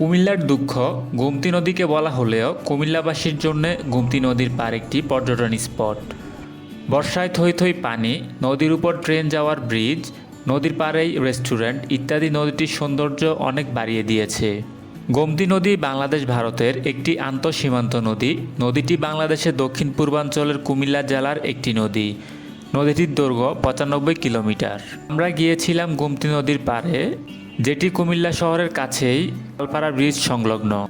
কুমিল্লার দুঃখ, গোমতী নদীকে বলা হলেও কুমিল্লাবাসীর জন্য গোমতী নদীর পার একটি পর্যটন স্পট। বর্ষায় থই থই পানি, নদীর উপর ট্রেন যাওয়ার ব্রিজ, নদীর পাড়েই রেস্টুরেন্ট ইত্যাদি নদীটির সৌন্দর্য অনেক বাড়িয়ে দিয়েছে। গোমতী নদী বাংলাদেশ ভারতের একটি আন্তঃসীমান্ত নদী। নদীটি বাংলাদেশের দক্ষিণ পূর্বাঞ্চলের কুমিল্লা জেলার একটি নদী। নদীটির দৈর্ঘ্য পঁচানব্বই কিলোমিটার। আমরা গিয়েছিলাম গোমতী নদীর পাড়ে। যেটি কুমিল্লা শহরের কাছেই আলপাড়া ব্রিজ সংলগ্ন।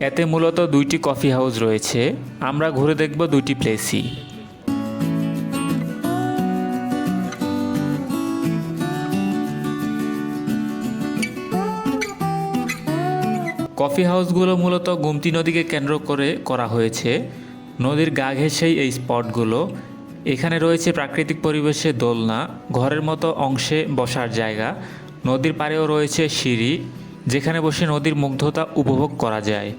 এতে মূলত দুইটি কফি হাউস রয়েছে। আমরা ঘুরে দেখব দুইটি প্লেসই। কফি হাউসগুলো মূলত গুমতি নদীকে কেন্দ্র করে করা হয়েছে। নদীর গা ঘেঁষেই এই স্পটগুলো। এখানে রয়েছে প্রাকৃতিক পরিবেশে দোলনা, ঘরের মতো অংশে বসার জায়গা। নদীর পাড়েও রয়েছে সিঁড়ি যেখানে বসে নদীর মুগ্ধতা উপভোগ করা যায়।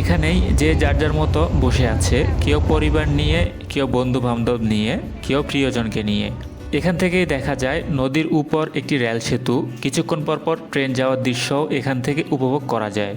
এখানেই যে যার যার মতো বসে আছে, কেউ পরিবার নিয়ে, কেউ বন্ধু বান্ধব নিয়ে, কেউ প্রিয়জনকে নিয়ে। এখান থেকেই দেখা যায় নদীর উপর একটি রেল সেতু। কিছুক্ষণ পর পর ট্রেন যাওয়ার দৃশ্য এখান থেকে উপভোগ করা যায়।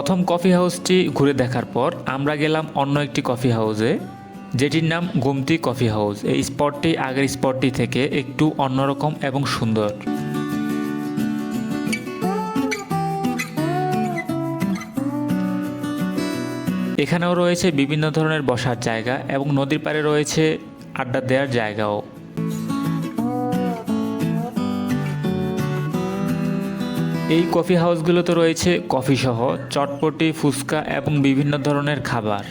প্রথম কফি হাউসটি ঘুরে দেখার পর আমরা গেলাম অন্য একটি কফি হাউসে যেটির নাম গুমতি কফি হাউস এই স্পটটি আগের স্পটটি থেকে একটু অন্যরকম এবং সুন্দর। এখানেও রয়েছে বিভিন্ন ধরনের বসার জায়গা এবং নদীর পাড়ে রয়েছে আড্ডা দেওয়ার জায়গাও। এই কফি হাউসগুলোতে রয়েছে কফি সহ চটপটি, ফুচকা এবং বিভিন্ন ধরনের খাবার।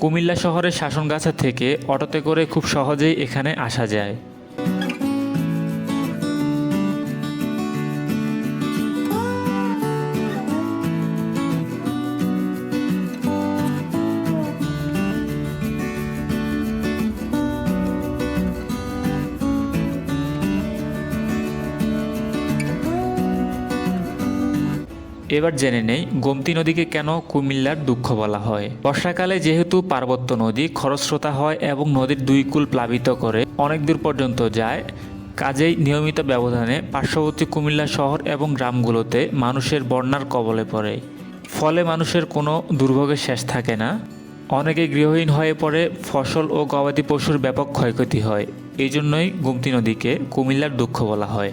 কুমিল্লা শহরের শাসনগাছা থেকে অটোতে করে খুব সহজেই এখানে আসা যায়। এবার জেনে নেই, গোমতী নদীকে কেন কুমিল্লার দুঃখ বলা হয়। বর্ষাকালে যেহেতু পার্বত্য নদী খরস্রোতা হয় এবং নদীর দুই কূল প্লাবিত করে অনেক দূর পর্যন্ত যায়, কাজেই নিয়মিত ব্যবধানে পার্শ্ববর্তী কুমিল্লা শহর এবং গ্রামগুলোতে মানুষের বন্যার কবলে পড়ে। ফলে মানুষের কোনো দুর্ভোগের শেষ থাকে না। অনেকে গৃহহীন হয়ে পড়ে, ফসল ও গবাদি পশুর ব্যাপক ক্ষয়ক্ষতি হয়। এই জন্যই গুমতি নদীকে কুমিল্লার দুঃখ বলা হয়।